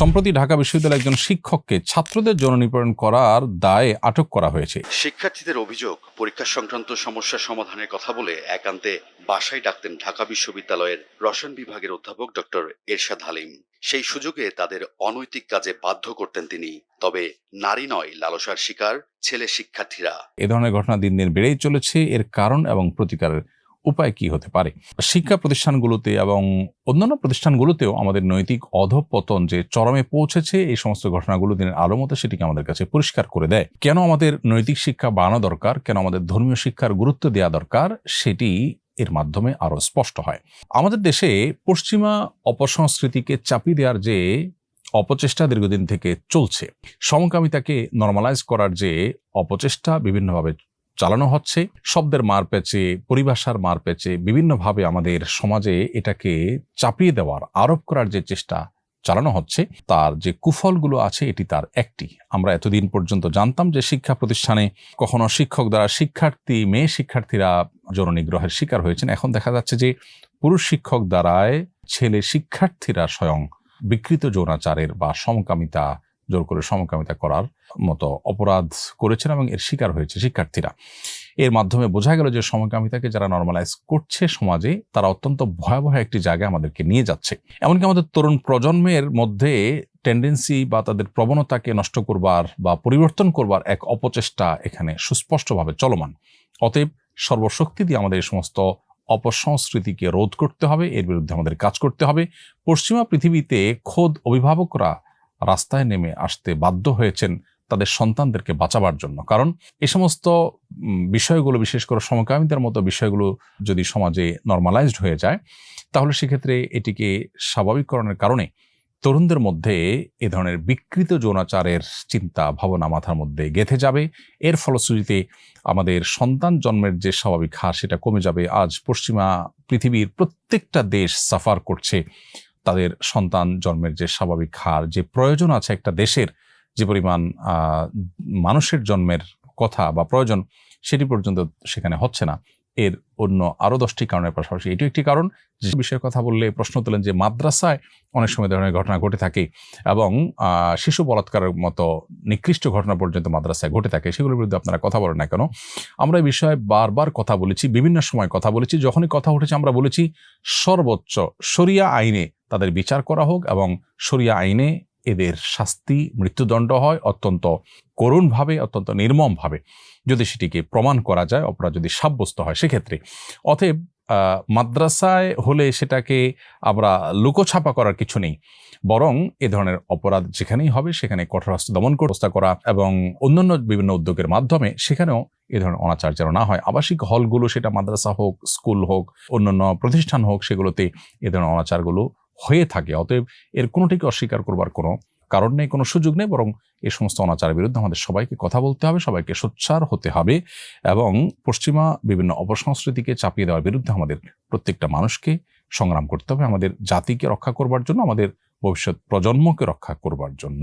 সম্প্রতি ঢাকা বিশ্ববিদ্যালয়ের একজন শিক্ষককে ছাত্রদের যৌন নিপীড়ন করার দায়ে আটক করা হয়েছে। শিক্ষার্থীদের অভিযোগ পরীক্ষা সংক্রান্ত সমস্যা সমাধানের কথা বলে একান্তে বাসায় ডাকতেন ঢাকা বিশ্ববিদ্যালয়ের রসায়ন বিভাগের অধ্যাপক ডক্টর এরশাদ হালিম। সেই সুযোগে তাদের অনৈতিক কাজে বাধ্য করতেন তিনি। তবে নারী নয় লালসার শিকার ছেলে শিক্ষার্থীরা। এ ধরনের ঘটনা দিন দিন বেড়েই চলেছে। এর কারণ এবং প্রতিকারের উপায় কি হতে পারে? শিক্ষা প্রতিষ্ঠানগুলোতে এবং অন্যান্য প্রতিষ্ঠানগুলোতেও আমাদের নৈতিক অধপতন যে চরমে পৌঁছেছে, এই সমস্ত ঘটনাগুলো দিনের আলো মতো সেটিকে আমাদের কাছে পরিষ্কার করে দেয়। কেন আমাদের নৈতিক শিক্ষা বাড়ানো দরকার? কেন আমাদের ধর্মীয় শিক্ষার গুরুত্ব দেওয়া দরকার? সেটি এর মাধ্যমে আরও স্পষ্ট হয়। আমাদের দেশে পশ্চিমা অপসংস্কৃতিকে চাপিয়ে দেওয়ার যে অপচেষ্টা দীর্ঘদিন থেকে চলছে, সমকামিতাকে নর্মালাইজ করার যে অপচেষ্টা বিভিন্নভাবে চালানো হচ্ছে, শব্দের মার পেঁচে পরিভাষার মার পেঁচে বিভিন্নভাবে আমাদের সমাজে এটাকে চাপিয়ে দেওয়ার, আরোপ করার যে চেষ্টা চালানো হচ্ছে, তার যে কুফলগুলো আছে, এটি তার একটি। আমরা এতদিন পর্যন্ত জানতাম যে শিক্ষা প্রতিষ্ঠানে কখনো শিক্ষক দ্বারা শিক্ষার্থী, মেয়ে শিক্ষার্থীরা যৌন নিগ্রহের শিকার হয়েছেন। এখন দেখা যাচ্ছে যে পুরুষ শিক্ষক দ্বারায় ছেলে শিক্ষার্থীরা স্বয়ং বিকৃত যৌনাচারের বা সমকামিতা জোর করে সমকামিতা করার মতো অপরাধ করেছেন এবং এর শিকার হয়েছে শিক্ষার্থীরা। এর মাধ্যমে বোঝা গেল যে সমকামিতাকে যারা নর্মালাইজ করছে সমাজে, তারা অত্যন্ত ভয়াবহ একটি জায়গায় আমাদেরকে নিয়ে যাচ্ছে। এমনকি আমাদের তরুণ প্রজন্মের মধ্যে টেন্ডেন্সি বা তাদের প্রবণতাকে নষ্ট করবার বা পরিবর্তন করবার এক অপচেষ্টা এখানে সুস্পষ্টভাবে চলমান। অতএব সর্বশক্তি দিয়ে আমাদের এই সমস্ত অপসংস্কৃতিকে রোধ করতে হবে, এর বিরুদ্ধে আমাদের কাজ করতে হবে। পশ্চিমা পৃথিবীতে খোদ অভিভাবকরা রাস্তায় নেমে আসতে বাধ্য হয়েছেন তাদের সন্তানদেরকে বাঁচাবার জন্য। কারণ এ সমস্ত বিষয়গুলো, বিশেষ করে সমকামিতার মতো বিষয়গুলো যদি সমাজে নর্মালাইজড হয়ে যায়, তাহলে সেক্ষেত্রে এটিকে স্বাভাবিককরণের কারণে তরুণদের মধ্যে এ ধরনের বিকৃত যৌনাচারের চিন্তা, ভাবনা মাথার মধ্যে গেঁথে যাবে। এর ফলশ্রুতিতে আমাদের সন্তান জন্মের যে স্বাভাবিক হার, সেটা কমে যাবে। আজ পশ্চিমা পৃথিবীর প্রত্যেকটা দেশ সাফার করছে তাদের সন্তান জন্মের যে স্বাভাবিক হার, যে প্রয়োজন আছে একটা দেশের, যে পরিমাণ মানুষের জন্মের কথা বা প্রয়োজন, সেটি পর্যন্ত সেখানে হচ্ছে না। এর অন্য আরও দশটি কারণের পাশাপাশি এটি একটি কারণ, যে বিষয়ে কথা বললে প্রশ্ন তোলেন যে মাদ্রাসায় অনেক সময় ধরনের ঘটনা ঘটে থাকে এবং শিশু বলাৎকারের মতো নিকৃষ্ট ঘটনা পর্যন্ত মাদ্রাসায় ঘটে থাকে, সেগুলোর বিরুদ্ধে আপনারা কথা বলেন না কেন? আমরা এই বিষয়ে বারবার কথা বলেছি, বিভিন্ন সময় কথা বলেছি, যখনই কথা উঠেছে আমরা বলেছি সর্বোচ্চ, শরিয়া আইনে তাদের বিচার করা হোক এবং শরিয়া আইনে এদের শাস্তি, মৃত্যুদণ্ড হয় অত্যন্ত করুণভাবে, অত্যন্ত নির্মমভাবে। যদি সেটিকে প্রমাণ করা যায়, অপরাধ যদি সাব্যস্ত হয়, সেক্ষেত্রে অতএব মাদ্রাসায় হলে সেটাকে আমরা লুকোছাপা করার কিছু নেই। বরং এ ধরনের অপরাধ যেখানেই হবে, সেখানে কঠোর হস্ত দমন ব্যবস্থা করা এবং অন্যান্য বিভিন্ন উদ্যোগের মাধ্যমে সেখানেও এ ধরনের অনাচার যেন না হয়। আবাসিক হলগুলো সেটা মাদ্রাসা হোক, স্কুল হোক, অন্যান্য প্রতিষ্ঠান হোক, সেগুলোতে এ ধরনের অনাচারগুলো হয়ে থাকে, অতএব এর কোনোটিকে অস্বীকার করবার কোনো কারণ নেই, কোনো সুযোগ নেই, বরং এ সমস্ত অনাচারের বিরুদ্ধে আমাদের সবাইকে কথা বলতে হবে, সবাইকে সোচ্চার হতে হবে এবং পশ্চিমা বিভিন্ন অপসংস্কৃতিকে চাপিয়ে দেওয়ার বিরুদ্ধে আমাদের প্রত্যেকটা মানুষকে সংগ্রাম করতে হবে, আমাদের জাতিকে রক্ষা করবার জন্য, আমাদের ভবিষ্যৎ প্রজন্মকে রক্ষা করবার জন্য।